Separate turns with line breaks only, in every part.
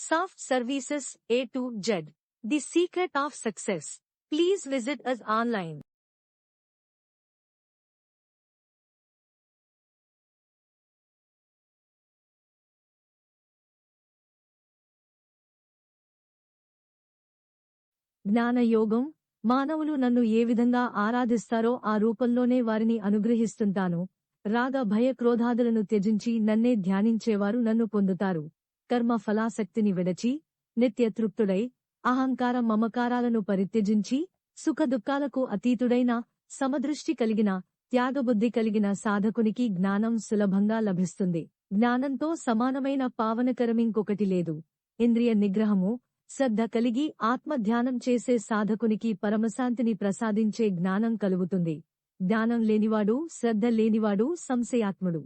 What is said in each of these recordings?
Soft Services A to Z. The secret of success. Please visit us online. జ్ఞానయోగం మానవులు నన్ను ఏ విధంగా ఆరాధిస్తారో ఆ రూపంలోనే వారిని అనుగ్రహిస్తుంటాను రాగ భయ క్రోధాదులను త్యజించి నన్నే ధ్యానించేవారు నన్ను పొందుతారు కర్మ ఫలాసక్తిని విడచి నిత్య తృప్తుడై అహంకార మమకారాలను పరిత్యజించి సుఖదుఖాలకు అతీతుడైన సమదృష్టి కలిగిన త్యాగబుద్ధి కలిగిన సాధకునికి జ్ఞానం సులభంగా లభిస్తుంది. జ్ఞానంతో సమానమైన పావనకరమింకొకటి లేదు. ఇంద్రియ నిగ్రహము శ్రద్ధ కలిగి ఆత్మధ్యానం చేసే సాధకునికి పరమశాంతిని ప్రసాదించే జ్ఞానం కలుగుతుంది. జ్ఞానం లేనివాడు శ్రద్ధ లేనివాడు సంశయాత్ముడు.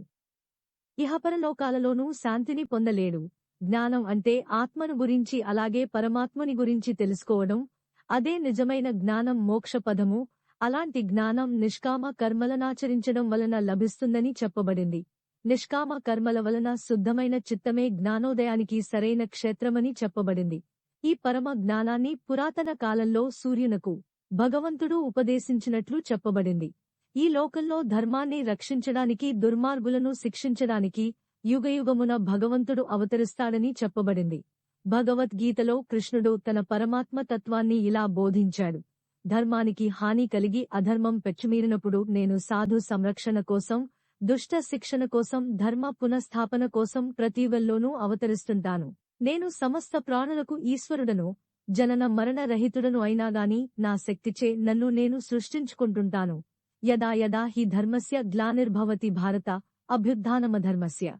ఇహపరలోకాలలోనూ శాంతిని పొందలేడు. జ్ఞానం అంటే ఆత్మను గురించి అలాగే పరమాత్మని గురించి తెలుసుకోవడం. అదే నిజమైన జ్ఞానం మోక్షపదము. అలాంటి జ్ఞానం నిష్కామ కర్మలనాచరించడం వలన లభిస్తుందని చెప్పబడింది. నిష్కామ కర్మల వలన శుద్ధమైన చిత్తమే జ్ఞానోదయానికి సరైన క్షేత్రమని చెప్పబడింది. ఈ పరమ జ్ఞానాన్ని పురాతన కాలంలో సూర్యునకు భగవంతుడు ఉపదేశించినట్లు చెప్పబడింది. ఈ లోకంలో ధర్మాన్ని రక్షించడానికి దుర్మార్గులను శిక్షించడానికి యుగయుగమున భగవంతుడు అవతరిస్తాడని చెప్పబడింది. భగవద్గీతలో కృష్ణుడు తన పరమాత్మ తత్వాన్ని ఇలా బోధించాడు. ధర్మానికి హాని కలిగి అధర్మం పెచ్చుమీరినప్పుడు నేను సాధు సంరక్షణ కోసం దుష్ట శిక్షణ కోసం ధర్మ పునఃస్థాపన కోసం ప్రతీవల్లోనూ అవతరిస్తుంటాను. నేను సమస్త ప్రాణులకు ఈశ్వరుడను జనన మరణ రహితుడను అయినాగాని నా శక్తిచే నన్ను నేను సృష్టించుకుంటుంటాను. యదా యదా హి ధర్మస్య గ్లానిర్భవతి భారత అభ్యుత్నమధర్మస్య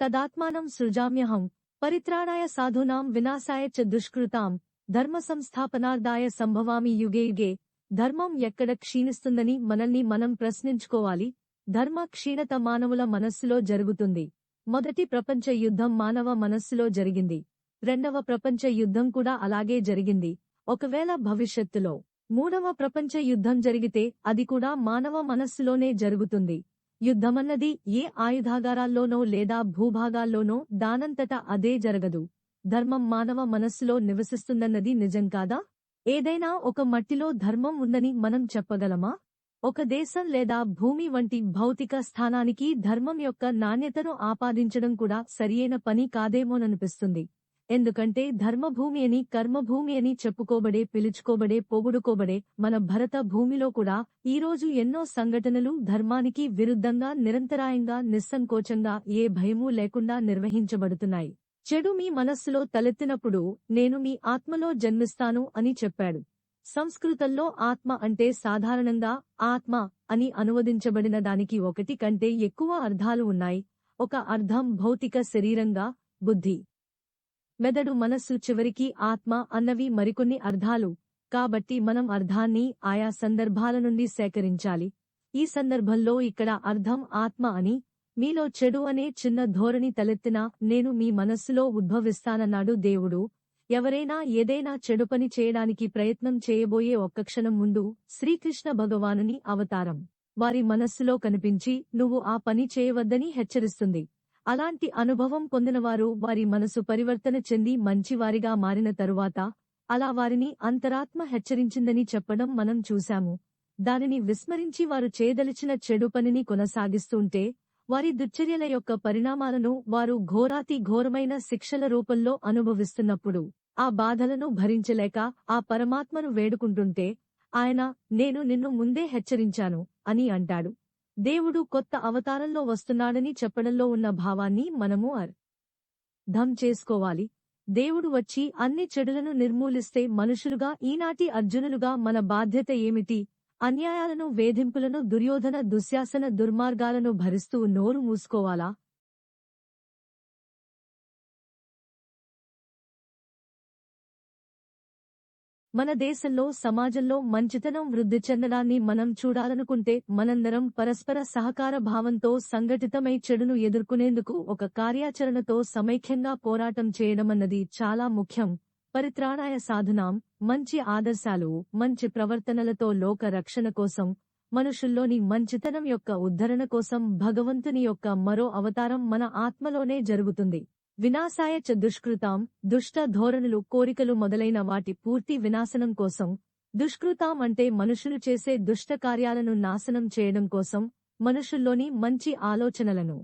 తదాత్మానం సృజామ్యహం పరిత్రాణాయ సాధూనాం వినాశాయ చ దుష్కృతాం ధర్మ సంస్థాపనార్థాయ సంభవామి యుగే యుగే ధర్మం ఎక్కడ క్షీణిస్తుందని మనల్ని మనం ప్రశ్నించుకోవాలి ధర్మ క్షీణత మానవుల మనస్సులో జరుగుతుంది. మొదటి ప్రపంచ యుద్ధం మానవ మనస్సులో జరిగింది. రెండవ ప్రపంచ యుద్ధం కూడా అలాగే జరిగింది. ఒకవేళ భవిష్యత్తులో మూడవ ప్రపంచ యుద్ధం జరిగితే అది కూడా మానవ మనస్సులోనే జరుగుతుంది. యుద్ధమన్నది ఏ ఆయుధాగారాల్లోనో లేదా భూభాగాల్లోనో దానంతట అదే జరగదు. ధర్మం మానవ మనస్సులో నివసిస్తుందన్నది నిజం కాదా? ఏదైనా ఒక మట్టిలో ధర్మం ఉందని మనం చెప్పగలమా? ఒక దేశం లేదా భూమి వంటి భౌతిక స్థానానికి ధర్మం యొక్క నాణ్యతను ఆపాదించడం కూడా సరియైన పని కాదేమోననిపిస్తుంది. ఎందుకంటే ధర్మభూమి అని కర్మభూమి అని చెప్పుకోబడే పిలుచుకోబడే పొగుడుకోబడే మన భరత భూమిలో కూడా ఈరోజు ఎన్నో సంఘటనలు ధర్మానికి విరుద్ధంగా నిరంతరాయంగా నిస్సంకోచంగా ఏ భయమూ లేకుండా నిర్వహించబడుతున్నాయి. చెడు మీ మనస్సులో తలెత్తినప్పుడు నేను మీ ఆత్మలో జన్మిస్తాను అని చెప్పాడు. సంస్కృతంలో ఆత్మ అంటే సాధారణంగా ఆత్మ అని అనువదించబడిన దానికి ఒకటి కంటే ఎక్కువ అర్థాలు ఉన్నాయి. ఒక అర్థం భౌతిక శరీరంగా బుద్ధి. మెదడు మనస్సు చివరికి ఆత్మ అన్నవి మరికొన్ని అర్థాలు. కాబట్టి మనం అర్థాన్ని ఆయా సందర్భాల నుండి సేకరించాలి. ఈ సందర్భంలో ఇక్కడ అర్థం ఆత్మ అని మీలో చెడు అనే చిన్న ధోరణి తలెత్తినా నేను మీ మనస్సులో ఉద్భవిస్తానన్నాడు దేవుడు. ఎవరైనా ఏదైనా చెడు పని చేయడానికి ప్రయత్నం చేయబోయే ఒక్క క్షణం ముందు శ్రీకృష్ణ భగవానుని అవతారం. వారి మనస్సులో కనిపించి నువ్వు ఆ పని చేయవద్దని హెచ్చరిస్తుంది. అలాంటి అనుభవం పొందినవారు వారి మనసు పరివర్తన చెంది మంచివారిగా మారిన తరువాత అలా వారిని అంతరాత్మ హెచ్చరించిందని చెప్పడం మనం చూశాము. దానిని విస్మరించి వారు చేయదలిచిన చెడు పనిని కొనసాగిస్తుంటే వారి దుశ్చర్యల యొక్క పరిణామాలను వారు ఘోరాతి ఘోరమైన శిక్షల రూపంలో అనుభవిస్తున్నప్పుడు ఆ బాధలను భరించలేక ఆ పరమాత్మను వేడుకుంటుంటే ఆయన నేను నిన్ను ముందే హెచ్చరించాను అని అంటాడు. దేవుడు కొత్త అవతారంలో వస్తున్నాడని చెప్పడంలో ఉన్న భావాన్ని మనము అర్ ధం చేసుకోవాలి. దేవుడు వచ్చి అన్ని చెడులను నిర్మూలిస్తే మనుషులుగా ఈనాటి అర్జునులుగా మన బాధ్యత ఏమిటి? అన్యాయాలను వేధింపులను దుర్యోధన దుశ్శాసన దుర్మార్గాలను భరిస్తూ నోరు మూసుకోవాలా? మన దేశంలో సమాజంలో మంచితనం వృద్ధి చెందడాన్ని మనం చూడాలనుకుంటే మనందరం పరస్పర సహకార భావంతో సంఘటితమై చెడును ఎదుర్కొనేందుకు ఒక కార్యాచరణతో సమైక్యంగా పోరాటం చేయడమన్నది చాలా ముఖ్యం. పరిత్రాణాయ సాధనాం మంచి ఆదర్శాలు మంచి ప్రవర్తనలతో లోక రక్షణ కోసం మనుషుల్లోని మంచితనం యొక్క ఉద్ధరణ కోసం భగవంతుని యొక్క మరో అవతారం మన ఆత్మలోనే జరుగుతుంది. వినాశాయ చ దుష్కృతాం దుష్ట ధోరణులు కోరికలు మొదలైన వాటి పూర్తి వినాశనం కోసం దుష్కృతాం అంటే మనుషులు చేసే దుష్ట కార్యాలను నాశనం చేయడం కోసం మనుషుల్లోని మంచి ఆలోచనలను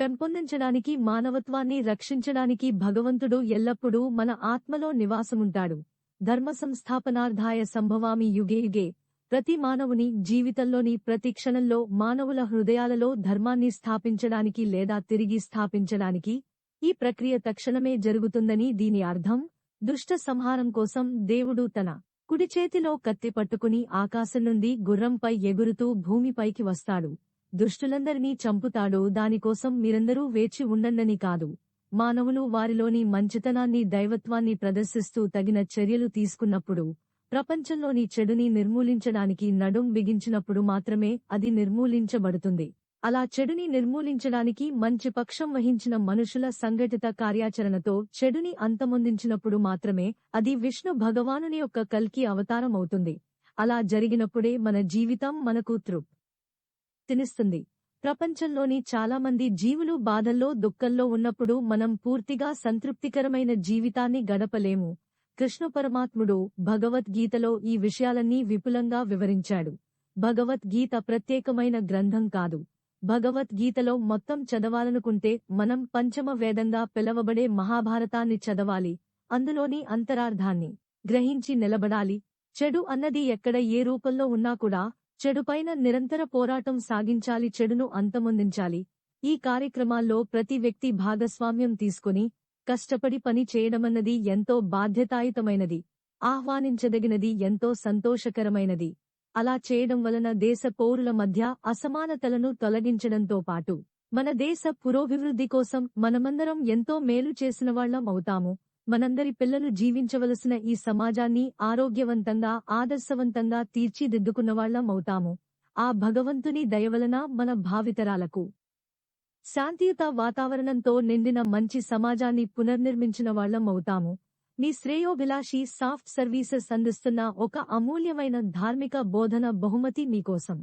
పెంపొందించడానికి మానవత్వాన్ని రక్షించడానికి భగవంతుడు ఎల్లప్పుడూ మన ఆత్మలో నివాసముంటాడు. ధర్మ సంస్థాపనార్థాయ సంభవామి యుగే యుగే ప్రతి మానవుని జీవితంలోని ప్రతి క్షణంలో మానవుల హృదయాలలో ధర్మాన్ని స్థాపించడానికి లేదా తిరిగి స్థాపించడానికి ఈ ప్రక్రియ తక్షణమే జరుగుతుందని దీని అర్థం దుష్ట సంహారం కోసం దేవుడు తన కుడి చేతిలో కత్తి పట్టుకుని ఆకాశం నుండి గుర్రంపై ఎగురుతూ భూమిపైకి వస్తాడు. దుష్టులందరినీ చంపుతాడు దానికోసం మీరందరూ వేచి ఉండండని కాదు. మానవులు వారిలోని మంచితనాన్ని దైవత్వాన్ని ప్రదర్శిస్తూ తగిన చర్యలు తీసుకున్నప్పుడు ప్రపంచంలోని చెడుని నిర్మూలించడానికి నడుం బిగించినప్పుడు మాత్రమే అది నిర్మూలించబడుతుంది. అలా చెడుని నిర్మూలించడానికి మంచి పక్షం వహించిన మనుషుల సంఘటిత కార్యాచరణతో చెడుని అంతమొందించినప్పుడు మాత్రమే అది విష్ణు భగవానుని యొక్క కల్కి అవతారం అవుతుంది అలా జరిగినప్పుడే మన జీవితం మనకు తృప్ తినిస్తుంది ప్రపంచంలోని చాలామంది జీవులు బాధల్లో దుఃఖంలో ఉన్నప్పుడు మనం పూర్తిగా సంతృప్తికరమైన జీవితాన్ని గడపలేము. కృష్ణ పరమాత్ముడు భగవద్గీతలో ఈ విషయాలన్నీ విపులంగా వివరించాడు. భగవద్గీత ప్రత్యేకమైన గ్రంథం కాదు. భగవద్గీతలో మొత్తం చదవాలనుకుంటే మనం పంచమ వేదంగా పిలవబడే మహాభారతాన్ని చదవాలి. అందులోని అంతరార్థాన్ని గ్రహించి నిలబడాలి. చెడు అన్నది ఎక్కడ ఏ రూపంలో ఉన్నా కూడా చెడుపైన నిరంతర పోరాటం సాగించాలి చెడును అంతమొందించాలి. ఈ కార్యక్రమాల్లో ప్రతి వ్యక్తి భాగస్వామ్యం తీసుకుని కష్టపడి పని చేయడమన్నది ఎంతో బాధ్యతాయుతమైనది. ఆహ్వానించదగినది ఎంతో సంతోషకరమైనది. అలా చేయడం వలన దేశ పౌరుల మధ్య అసమానతలను తొలగించడంతో పాటు మన దేశ పురోభివృద్ధి కోసం మనమందరం ఎంతో మేలు చేసిన వాళ్ళం అవుతాము. మనందరి పిల్లలు జీవించవలసిన ఈ సమాజాన్ని ఆరోగ్యవంతంగా ఆదర్శవంతంగా తీర్చిదిద్దుకున్నవాళ్ళం అవుతాము. ఆ భగవంతుని దయవలన మన భావితరాలకు శాంతియుత వాతావరణంతో నిండిన మంచి సమాజాన్ని పునర్నిర్మించిన వాళ్ళం అవుతాము. మీ శ్రేయోభిలాషి సాఫ్ట్ సర్వీసెస్ అందిస్తున్న ఒక అమూల్యమైన ధార్మిక బోధన బహుమతి మీకోసం.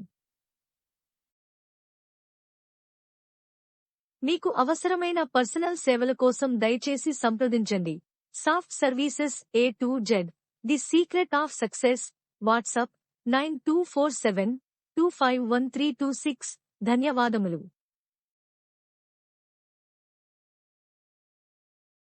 మీకు అవసరమైన పర్సనల్ సేవల కోసం దయచేసి సంప్రదించండి. Soft services A to Z the secret of success. WhatsApp nine two four seven two five one three two six. ధన్యవాదములు.